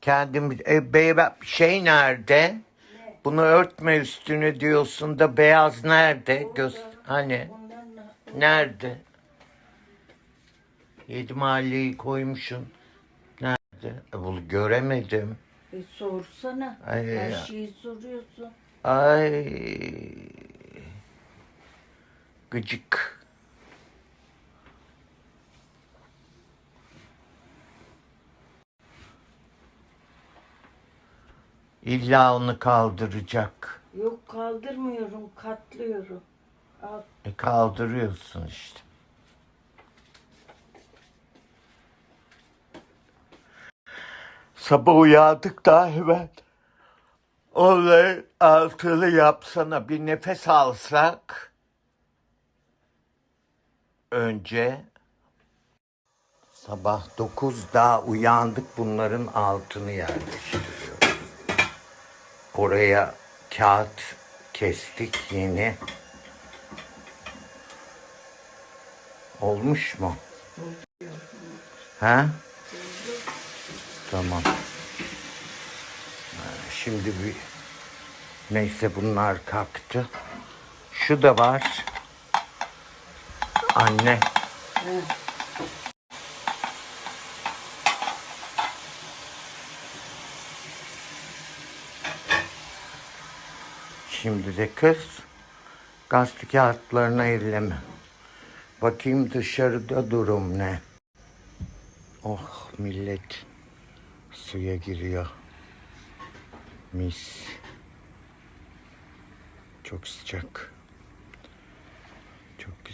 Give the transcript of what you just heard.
Kendim e, be, şey nerede? Bunu örtme üstünü diyorsun da beyaz nerede? Göz hani Ondan nerede? Yedi mahalleyi koymuşsun. Nerede? E, bunu göremedim. e, sorsana. Ay, Her şeyi soruyorsun. Ay. Gıcık. İlla onu kaldıracak. Yok kaldırmıyorum, katlıyorum. Al. E kaldırıyorsun işte. Sabah uyandık da hemen onları altını yapsana bir nefes alsak önce sabah 9'da uyandık bunların altını yerleştiriyoruz. Oraya kağıt kestik yeni. Olmuş mu? Ha? Tamam. Şimdi bir neyse bunlar kalktı. Şu da var. Anne. Şimdi de kız gazete kağıtlarına elleme. Bakayım dışarıda durum ne? Oh millet suya giriyor. Mis. Çok sıcak. Çok güzel.